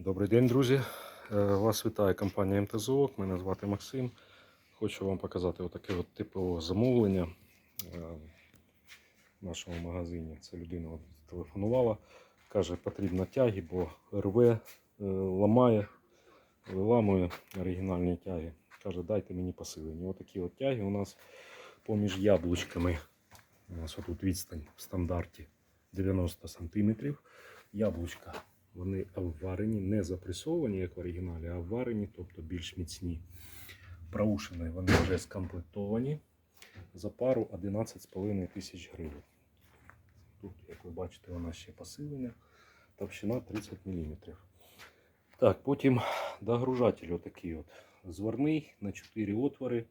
Добрий день, друзі. Е, Вас вітає компанія МТЗОК. Мене звати Максим. Хочу вам показати отаке от типове замовлення е, в нашому магазині. Це людина телефонувала, каже, потрібно тяги, бо рве, ламає, виламує оригінальні тяги. Каже, дайте мені посилення. Отакі от тяги у нас поміж яблучками. У нас отут відстань в стандарті 90 см. Яблучка вони обварені, не запресовані, як в оригіналі, а обварені, тобто більш міцні. Проушини вони вже скомплектовані за пару 11,5 тисяч гривень. Тут, як ви бачите, у нас ще посилення, товщина 30 мм. Так, потім догружатель отакий от зверний на 4 отвори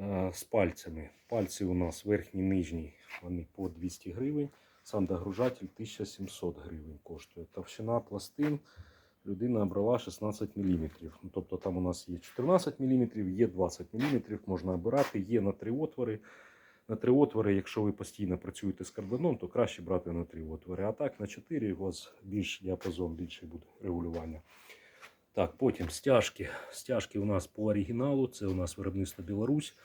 е, з пальцями. Пальці у нас верхній нижній, вони по 200 гривень. Сам догружатель 1700 гривень коштує. Товщина пластин людина обрала 16 мм. Ну, тобто там у нас є 14 мм, є 20 мм, можна обирати, є на три отвори. На три отвори, якщо ви постійно працюєте з карданом, то краще брати на три отвори. А так на 4 у вас більш діапазон, більше буде регулювання. Так, потім стяжки. Стяжки у нас по оригіналу. Це у нас виробництво Білорусь.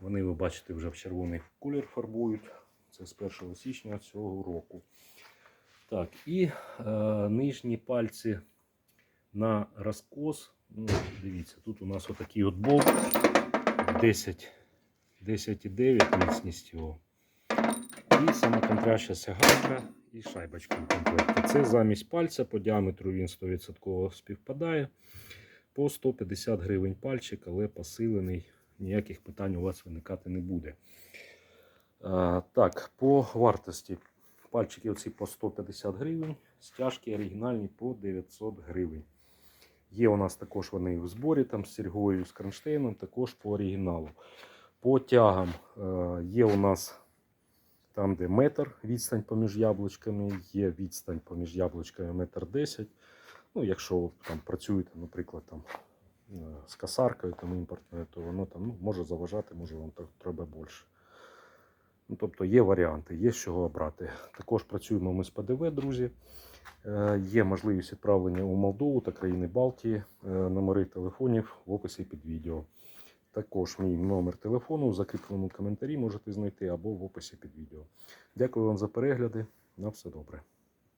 Вони, ви бачите, вже в червоний колір фарбують. Це з 1 січня цього року. Так, і е, нижні пальці на розкос. Ну, дивіться, тут у нас отакий от болт 10, 10,9 міцність його. І сама контраща гайка і шайбочка в комплекті. Це замість пальця, по діаметру він 100% співпадає. По 150 гривень пальчик, але посилений, ніяких питань у вас виникати не буде. А, так, по вартості. Пальчики оці по 150 гривень, стяжки оригінальні по 900 гривень. Є у нас також вони в зборі там з сергою, з кронштейном, також по оригіналу. По тягам е, є у нас там, де метр відстань поміж яблучками, є відстань поміж яблучками метр 10. Ну, якщо там працюєте, наприклад, там, е, з касаркою там, імпортною, то воно там ну, може заважати, може вам треба більше. Ну, тобто є варіанти, є з чого обрати. Також працюємо ми з ПДВ, друзі. Е, Є можливість відправлення у Молдову та країни Балтії. Е, Номери телефонів в описі під відео. Також мій номер телефону в закріпленому коментарі можете знайти або в описі під відео. Дякую вам за перегляди. На все добре.